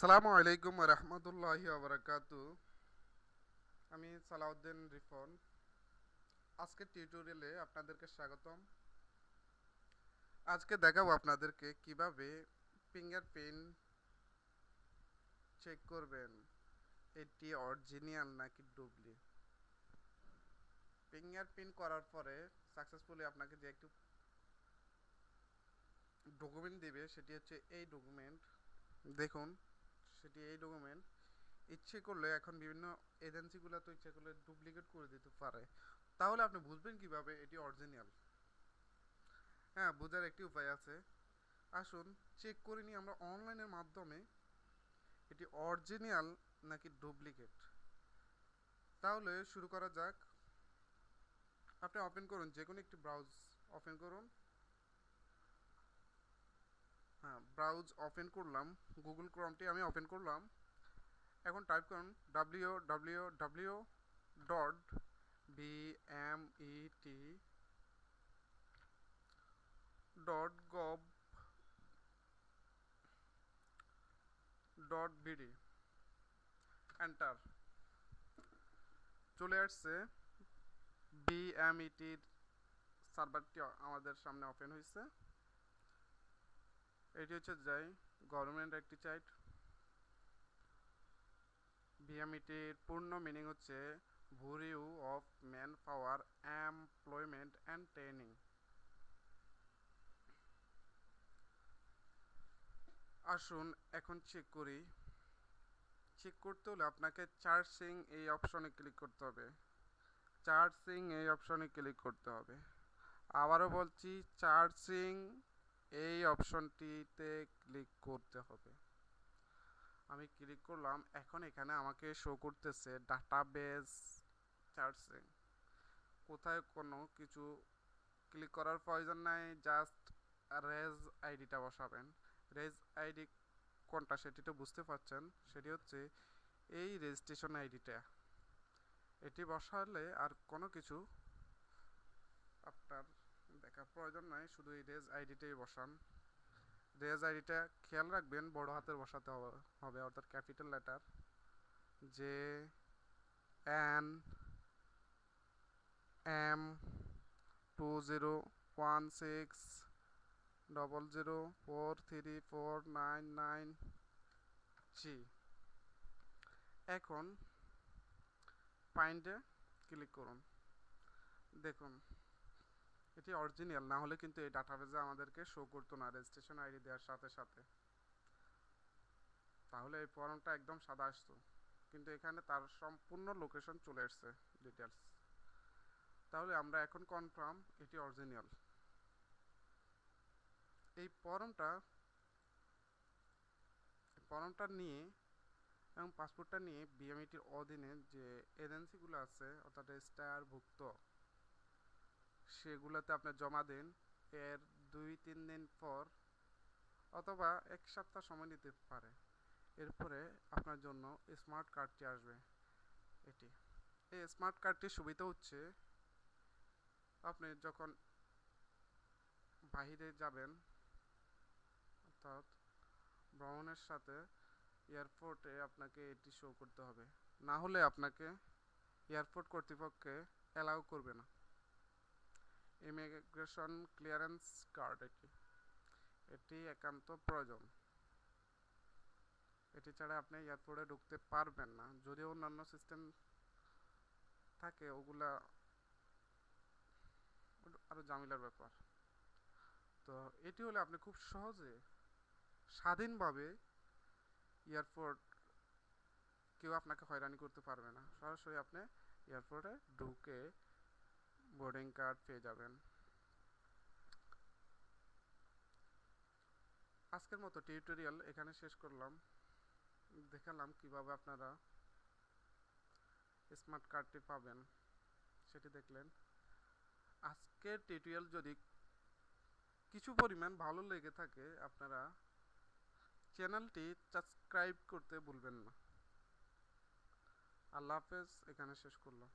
সালামু আলাইকুম রহমতুল্লাহ আবরাকাতু আমি সালাউদ্দিন রিফন। আজকের টিউটোরিয়ালে আপনাদেরকে স্বাগতম। আজকে দেখাবো আপনাদেরকে কীভাবে ফিঙ্গারপ্রিন্ট চেক করবেন। এটি অরিজিনাল নাকি ডুবলি ফিঙ্গারপ্রিন্ট করার পরে সাকসেসফুলি আপনাকে যে একটু ডকুমেন্ট দেবে, সেটি হচ্ছে এই ডকুমেন্ট দেখুন সেটি এই ডকুমেন্ট ইচ্ছে করলে এখন বিভিন্ন এজেন্সিগুলো তো ইচ্ছে করলে ডুপ্লিকেট করে দিতে পারে। তাহলে আপনি বুঝবেন কীভাবে এটি অরিজিনাল হ্যাঁ বোঝার একটি উপায় আছে। আসুন চেক করে নিই আমরা অনলাইনের মাধ্যমে এটি অরিজিনাল নাকি ডুপ্লিকেট তাহলে শুরু করা যাক। আপনি ওপেন করুন যে কোনো একটি ব্রাউজ ওপেন করুন। হ্যাঁ ব্রাউজ ওপেন করলাম গুগল ক্রমটি আমি ওপেন করলাম। এখন টাইপ করুন W W W dot B M E T dot gov dot BD enter চলে আসছে বিএমইটির সার্ভারটি আমাদের সামনে ওপেন হয়েছে। এটি হচ্ছে যাই গভর্নমেন্ট একটি সাইট বিএমইটির পূর্ণ মিনিং হচ্ছে bureau of man power employment and training. আসুন এখন চেক করি। চেক করতে হলে আপনাকে চার্জিং এই অপশনে ক্লিক করতে হবে। চার্জিং এই অপশনে ক্লিক করতে হবে। আবারও বলছি চার্জিং এই অপশনটিতে ক্লিক করতে হবে। আমি ক্লিক করলাম, এখন এখানে আমাকে শো করতেছে ডাটাবেস চার্জিং কোথায় কোনো কিছু ক্লিক করার প্রয়োজন নাই জাস্ট রেজ আইডিটা বসাবেন। রেজ আইডি কোনটা সেটি তো বুঝতে পারছেন? সেটি হচ্ছে এই রেজিস্ট্রেশন আইডিটা এটি বসালে আর কোনো কিছু আপনার দেখার প্রয়োজন নাই, শুধু এই রেজ আইডিটাই বসান। রেজ আইডিটা খেয়াল রাখবেন, বড় হাতের বসাতে হবে অর্থাৎ capital letter J N M two zero one six double zero four three four nine nine G এখন পাইন্ডে ক্লিক করুন। দেখুন এটি অরিজিনাল না হলে কিন্তু এই ডাটাবেজে আমাদেরকে শো করতো না রেজিস্ট্রেশন আইডি দেওয়ার সাথে সাথে। তাহলে এই ফর্মটা একদম সাদা আসতো। কিন্তু এখানে তার সম্পূর্ণ লোকেশন চলে আসছে ডিটেলস তাহলে আমরা এখন কনফার্ম এটি অরিজিনাল এই ফর্মটা ফর্মটা নিয়ে এবং পাসপোর্টটা নিয়ে বিএমইটির অধীনে যে এজেন্সিগুলো আছে, অর্থাৎ স্টার ভুক্ত সেগুলোতে আপনি জমা দেন, এর দুই, তিন দিন পর অথবা এক সপ্তাহ সময় নিতে পারে। এরপরে আপনার জন্য স্মার্ট কার্ডটি আসবে এটি। এই স্মার্ট কার্ডটির সুবিধা হচ্ছে, আপনি যখন বাহিরে যাবেন, অর্থাৎ ভ্রমণের সাথে এয়ারপোর্টে আপনাকে এটি শো করতে হবে। না হলে আপনাকে এয়ারপোর্ট কর্তৃপক্ষে অ্যালাউ করবে না। ইমিগ্রেশন ক্লিয়ারেন্স কার্ড এটি। এটি একান্ত প্রয়োজন। এটি ছাড়া আপনি এয়ারপোর্টে ঢুকতে পারবেন না। যদিও অন্যান্য সিস্টেম থাকে, ওগুলা আরও জামিলার ব্যাপার। তো এটি হলে আপনি খুব সহজে, স্বাধীনভাবে এয়ারপোর্ট কেউ আপনাকে হয়রানি করতে পারবে না। সরাসরি আপনি এয়ারপোর্টে ঢুকে বোর্ডিং কার্ড পেয়ে যাবেন। আজকের মতো টিউটোরিয়াল এখানে শেষ করলাম। দেখালাম কীভাবে আপনারা স্মার্ট কার্ডটি পাবেন, সেটি দেখলেন। আজকের টিউটোরিয়াল যদি কিছু পরিমাণ ভালো লেগে থাকে, আপনারা চ্যানেলটি সাবস্ক্রাইব করতে ভুলবেন না। আল্লাহ হাফেজ, এখানে শেষ করলাম।